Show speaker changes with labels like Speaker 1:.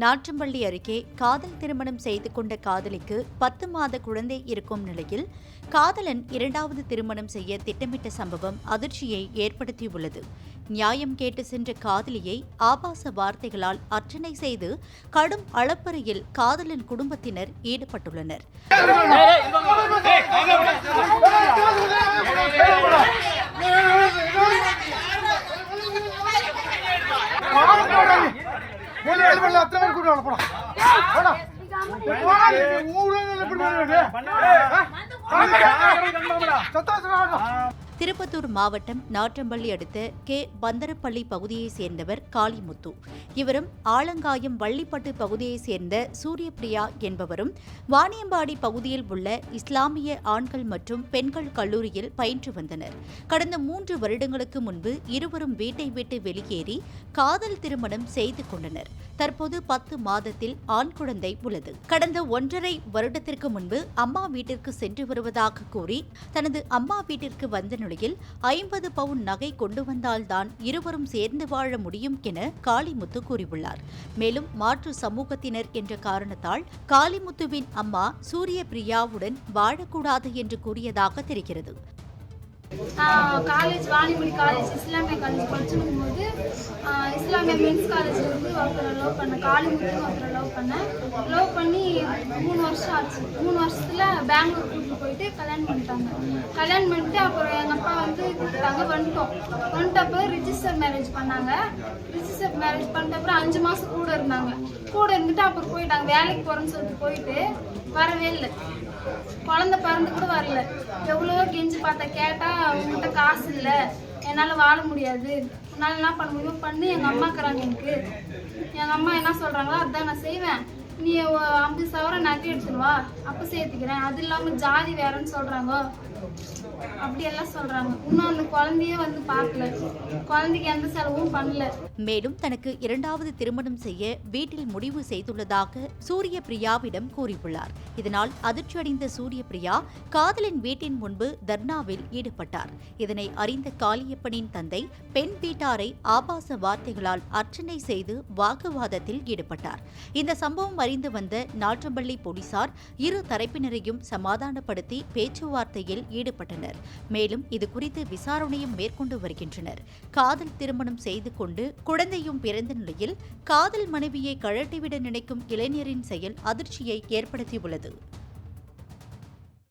Speaker 1: நாற்றம்பள்ளி அருகே காதல் திருமணம் செய்து கொண்ட காதலிக்கு பத்து மாத குழந்தை இருக்கும் நிலையில் காதலன் இரண்டாவது திருமணம் செய்ய திட்டமிட்ட சம்பவம் அதிர்ச்சியை ஏற்படுத்தியுள்ளது. நியாயம் கேட்டு சென்ற காதலியை ஆபாச வார்த்தைகளால் அர்ச்சனை செய்து கடும் அளப்பறையில் காதலன் குடும்பத்தினர் ஈடுபட்டுள்ளனர்.
Speaker 2: மூணு ஏழு பேர்ல அத்தனை பேர் கூட்டு போடா. போடா. போடா, பண்ணுறது? ஆ? சத்தம்.
Speaker 1: திருப்பத்தூர் மாவட்டம் நாற்றம்பள்ளி அடுத்த கே. பந்தரப்பள்ளி பகுதியைச் சேர்ந்தவர் காளிமுத்து. இவரும் ஆலங்காயம் வள்ளிப்பட்டு பகுதியைச் சேர்ந்த சூரியபிரியா என்பவரும் வாணியம்பாடி பகுதியில் உள்ள இஸ்லாமிய ஆண்கள் மற்றும் பெண்கள் கல்லூரியில் பயின்று வந்தனர். கடந்த மூன்று வருடங்களுக்கு முன்பு இருவரும் வீட்டை விட்டு வெளியேறி காதல் திருமணம் செய்து கொண்டனர். தற்போது பத்து மாதத்தில் ஆண் குழந்தை உள்ளது. கடந்த ஒன்றரை வருடத்திற்கு முன்பு அம்மா வீட்டிற்கு சென்று வருவதாக கூறி தனது அம்மா வீட்டிற்கு வந்த நிலையில் ஐம்பது பவுன் நகை கொண்டு வந்தால்தான் இருவரும் சேர்ந்து வாழ முடியும் என காளிமுத்து கூறியுள்ளார். மேலும் மாற்று சமூகத்தினர் என்ற காரணத்தால் காளிமுத்துவின் அம்மா சூரிய பிரியாவுடன் வாழக்கூடாது என்று கூறியதாக தெரிகிறது.
Speaker 3: காலேஜ் வாணிமொழி காலேஜ் இஸ்லாமிய காலேஜ் படிச்சுக்கும் போது இஸ்லாமிய மென்ஸ் காலேஜில் இருந்து ஒருத்தரை லவ் பண்ணேன். காளிமுத்துன்னு ஒருத்தரை லவ் பண்ணேன். லவ் பண்ணி மூணு வருஷம் ஆச்சு. மூணு வருஷத்தில் பெங்களூர் கூட்டிட்டு போயிட்டு கல்யாணம் பண்ணிட்டாங்க கல்யாணம் பண்ணிட்டு அப்புறம் எங்கள் அப்பா வந்து கூப்பிட்டாங்க வந்துட்டோம். வந்துட்டப்போ ரிஜிஸ்டர் மேரேஜ் பண்ணாங்க. ரிஜிஸ்டர் மேரேஜ் பண்ணிட்ட அப்புறம் அஞ்சு மாதம் கூட இருந்தாங்க. கூட இருந்துட்டு அப்புறம் போயிட்டாங்க. வேலைக்கு போகிறேன்னு சொல்லிட்டு போயிட்டு வரவே இல்லை. குழந்தை பிறந்து கூட வரல. எவ்வளோ கெஞ்சி பார்த்தா கேட்டால் உங்ககிட்ட காசு இல்லை. என்னால் வாழ முடியாது. உன்னால் என்ன பண்ண முடியுமோ பண்ணு. எங்கள் அம்மா இருக்கிறாங்க எனக்கு. எங்கள் அம்மா என்ன சொல்கிறாங்களோ அதான் நான் செய்வேன். நீ ஒ- ஐம்பது சவரம் நகை எடுத்துட்டு வா. அப்போ சேர்த்துக்கிறேன். அது இல்லாமல் ஜாதி வேறன்னு சொல்கிறாங்க அப்படியெல்லாம் சொல்கிறாங்க இன்னும் அந்த குழந்தையே வந்து பார்க்கல. குழந்தைக்கு எந்த செலவும் பண்ணல.
Speaker 1: மேலும் தனக்கு இரண்டாவது திருமணம் செய்ய வீட்டில் முடிவு செய்துள்ளதாக சூரிய பிரியாவிடம் கூறியுள்ளார். இதனால் அதிர்ச்சியடைந்த சூரிய பிரியா காதலின் வீட்டின் முன்பு தர்ணாவில் ஈடுபட்டார். இதனை அறிந்த காளியப்பனின் தந்தை பெண் வீட்டாரை ஆபாச வார்த்தைகளால் அர்ச்சனை செய்து வாக்குவாதத்தில் ஈடுபட்டார். இந்த சம்பவம் அறிந்து வந்த நாற்றம்பள்ளி போலீசார் இரு தரப்பினரையும் சமாதானப்படுத்தி பேச்சுவார்த்தையில் ஈடுபட்டனர். மேலும் இது குறித்து விசாரணையும் மேற்கொண்டு வருகின்றனர். காதல் திருமணம் செய்து கொண்டு குழந்தையும் பிறந்த நிலையில் காதல் மனைவியை கழட்டிவிட நினைக்கும் இளைஞரின் செயல் அதிர்ச்சியை ஏற்படுத்தியுள்ளது.